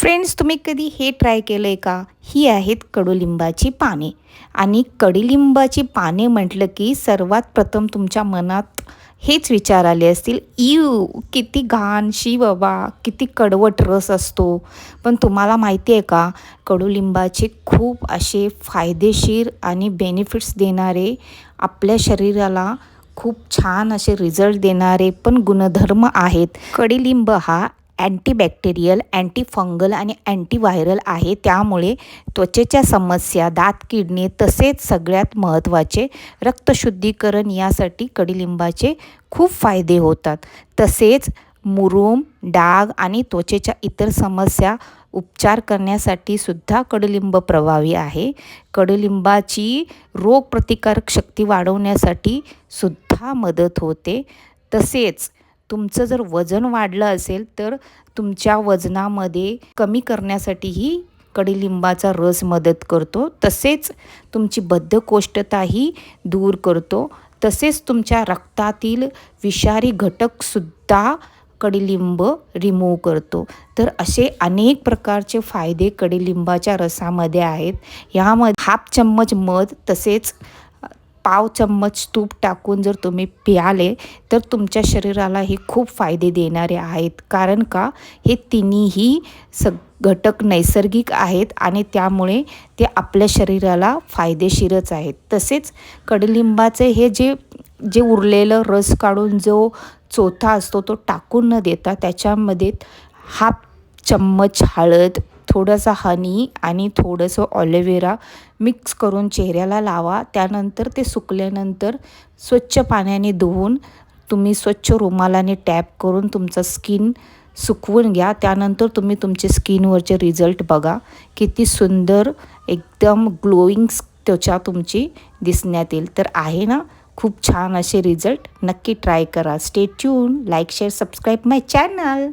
Friends तुम्ही कधी हे ट्राय केलं आहे का? ही आहेत कडुलिंबाची पाने. आणि कडुलिंबाची पाने म्हटलं की सर्वात प्रथम तुमच्या मनात हेच विचार आले असतील इव किती घाण शी बाबा किती कडवट रस असतो. पण तुम्हाला माहिती आहे का कडुलिंबाचे खूप असे फायदेशीर आणि बेनिफिट्स देणारे आपल्या शरीराला खूप छान असे रिझल्ट देणारे पण गुणधर्म आहेत. कडुलिंब हा अँटीबॅक्टेरियल अँटीफंगल आणि अँटीव्हायरल आहे. त्यामुळे त्वचेच्या समस्या दात किडणे तसेच सगळ्यात महत्त्वाचे रक्तशुद्धीकरण यासाठी कडुलिंबाचे खूप फायदे होतात. तसेच मुरूम डाग आणि त्वचेच्या इतर समस्या उपचार करण्यासाठी सुद्धा कडुलिंब प्रभावी आहे. कडुलिंबाची रोगप्रतिकारक शक्ती वाढवण्यासाठी सुद्धा मदत होते. तसेच तुमचं जर वजन वाढलं असेल तर तुमच्या वजनामध्ये कमी करण्यासाठीही कडुलिंबाचा रस मदत करतो. तसेच तुमची बद्धकोष्ठताही दूर करतो. तसेच तुमच्या रक्तातील विषारी घटकसुद्धा कडुलिंब रिमूव्ह करतो. तर असे अनेक प्रकारचे फायदे कडुलिंबाच्या रसामध्ये आहेत. ह्यामध्ये हाफ चम्मच मध तसेच पाव चम्मच तूप टाकून जर तुम्ही प्याले तर तुमच्या शरीराला हे खूप फायदे देणारे आहेत. कारण का? हे तिन्हीही सग घटक नैसर्गिक आहेत आणि त्यामुळे ते आपल्या शरीराला फायदेशीरच आहेत. तसेच कडुलिंबाचे हे जे जे उरलेलं रस काढून जो चोथा असतो तो टाकून न देता त्याच्यामध्ये हाफ चम्मच हळद थोडंसं हनी आणि थोडंसं ऑलिव्हेरा मिक्स करून चेहऱ्याला लावा. त्यानंतर ते सुकल्यानंतर स्वच्छ पाण्याने धुवून तुम्ही स्वच्छ रुमालाने टॅप करून तुमचं स्किन सुकवून घ्या. त्यानंतर तुम्ही तुमचे स्किनवरचे रिझल्ट बघा. किती सुंदर एकदम ग्लोईंग त्वचा तुमची दिसण्यात येईल. तर आहे ना? खूप छान असे रिझल्ट. नक्की ट्राय करा. Stay tune like share subscribe my channel